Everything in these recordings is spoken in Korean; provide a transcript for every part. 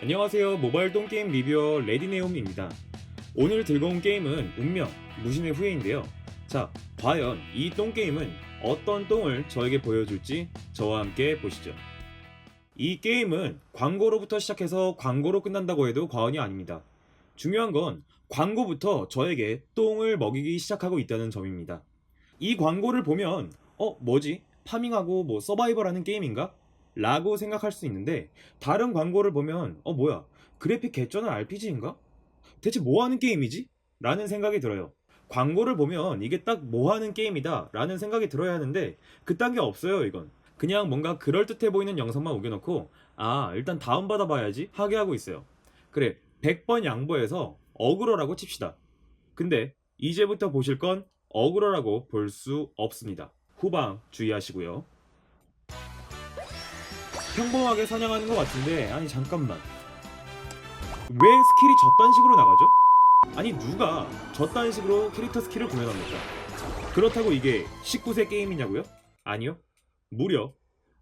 안녕하세요. 모바일 똥 게임 리뷰어 레디네옴입니다. 오늘 들고 온 게임은 운명 무신의 후예인데요. 자, 과연 이 똥 게임은 어떤 똥을 저에게 보여줄지 저와 함께 보시죠. 이 게임은 광고로부터 시작해서 광고로 끝난다고 해도 과언이 아닙니다. 중요한 건 광고부터 저에게 똥을 먹이기 시작하고 있다는 점입니다. 이 광고를 보면 어 뭐지 파밍하고 뭐 서바이벌하는 게임인가? 라고 생각할 수 있는데 다른 광고를 보면 어 뭐야 그래픽 개쩌는 RPG인가? 대체 뭐 하는 게임이지? 라는 생각이 들어요. 광고를 보면 이게 딱 뭐 하는 게임이다 라는 생각이 들어야 하는데 그딴 게 없어요 이건. 그냥 뭔가 그럴듯해 보이는 영상만 우겨놓고 아 일단 다운받아 봐야지 하게 하고 있어요. 그래 100번 양보해서 어그로라고 칩시다. 근데 이제부터 보실 건 어그로라고 볼 수 없습니다. 후방 주의하시고요. 평범하게 사냥하는 것 같은데 아니 잠깐만 왜 스킬이 저딴 식으로 나가죠? 아니 누가 저딴 식으로 캐릭터 스킬을 구현합니까? 그렇다고 이게 19세 게임이냐고요? 아니요 무려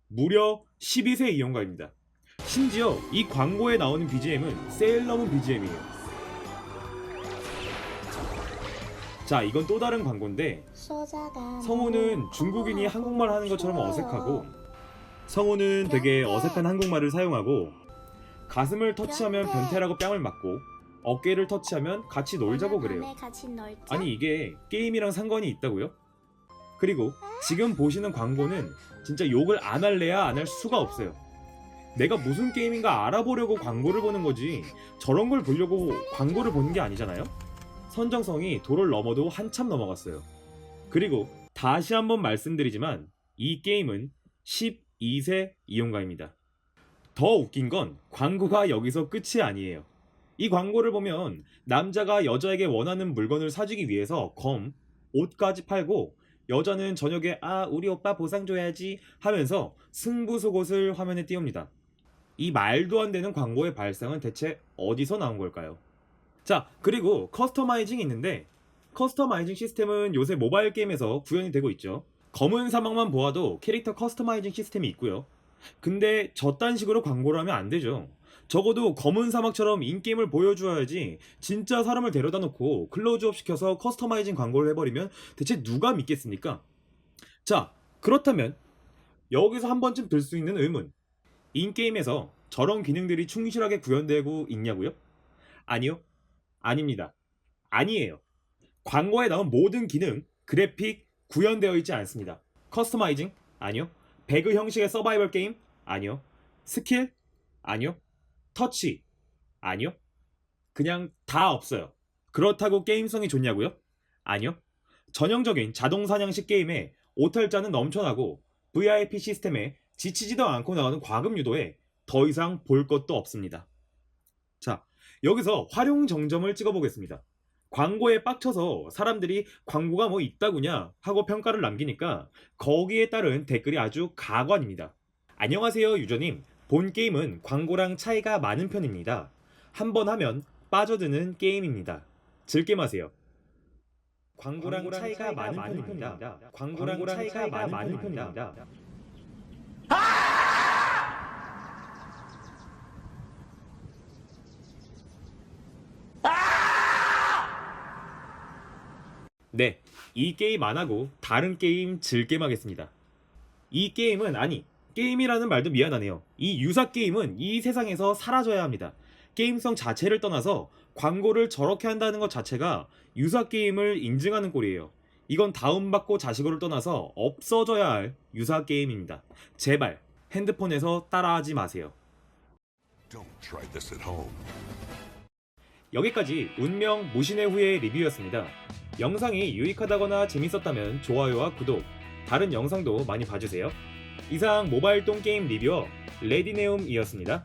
무려 12세 이용가입니다 심지어 이 광고에 나오는 BGM은 세일러문 BGM이에요 자 이건 또 다른 광고인데 성우는 중국인이 한국말 하는 것처럼 어색하고 성우는 되게 어색한 한국말을 사용하고 가슴을 터치하면 변태라고 뺨을 맞고 어깨를 터치하면 같이 놀자고 그래요. 아니 이게 게임이랑 상관이 있다고요? 그리고 지금 보시는 광고는 진짜 욕을 안 할래야 안 할 수가 없어요. 내가 무슨 게임인가 알아보려고 광고를 보는 거지 저런 걸 보려고 광고를 보는 게 아니잖아요? 선정성이 도를 넘어도 한참 넘어갔어요. 그리고 다시 한번 말씀드리지만 이 게임은 12세 이용가입니다. 더 웃긴 건 광고가 여기서 끝이 아니에요. 이 광고를 보면 남자가 여자에게 원하는 물건을 사주기 위해서 검, 옷까지 팔고 여자는 저녁에 아 우리 오빠 보상 줘야지 하면서 승부 속옷을 화면에 띄웁니다. 이 말도 안 되는 광고의 발상은 대체 어디서 나온 걸까요? 자 그리고 커스터마이징이 있는데 커스터마이징 시스템은 요새 모바일 게임에서 구현이 되고 있죠. 검은 사막만 보아도 캐릭터 커스터마이징 시스템이 있고요. 근데 저딴 식으로 광고를 하면 안 되죠. 적어도 검은 사막처럼 인게임을 보여줘야지 진짜 사람을 데려다 놓고 클로즈업 시켜서 커스터마이징 광고를 해버리면 대체 누가 믿겠습니까? 자, 그렇다면 여기서 한 번쯤 들 수 있는 의문. 인게임에서 저런 기능들이 충실하게 구현되고 있냐고요? 아니요. 아닙니다. 아니에요. 광고에 나온 모든 기능, 그래픽 구현되어 있지 않습니다. 커스터마이징? 아니요. 배그 형식의 서바이벌 게임? 아니요. 스킬? 아니요. 터치? 아니요. 그냥 다 없어요. 그렇다고 게임성이 좋냐고요? 아니요. 전형적인 자동 사냥식 게임에 오탈자는 넘쳐나고 VIP 시스템에 지치지도 않고 나오는 과금 유도에 더 이상 볼 것도 없습니다. 자, 여기서 활용 정점을 찍어보겠습니다. 광고에 빡쳐서 사람들이 광고가 뭐 있다구냐 하고 평가를 남기니까 거기에 따른 댓글이 아주 가관입니다. 안녕하세요 유저님. 본 게임은 광고랑 차이가 많은 편입니다. 한 번 하면 빠져드는 게임입니다. 즐게 마세요. 광고랑, 차이가, 많은, 편입니다. 광고랑, 차이가, 많은, 편입니다. 네, 이 게임 안 하고 다른 게임 즐겜 하겠습니다. 이 게임은 아니, 게임이라는 말도 미안하네요. 이 유사 게임은 이 세상에서 사라져야 합니다. 게임성 자체를 떠나서 광고를 저렇게 한다는 것 자체가 유사 게임을 인증하는 꼴이에요. 이건 다운받고 자식으로 떠나서 없어져야 할 유사 게임입니다. 제발 핸드폰에서 따라하지 마세요. Don't try this at home. 여기까지 운명 무신의 후의 리뷰였습니다. 영상이 유익하다거나 재밌었다면 좋아요와 구독, 다른 영상도 많이 봐주세요. 이상 모바일 똥 게임 리뷰어 레디네움이었습니다.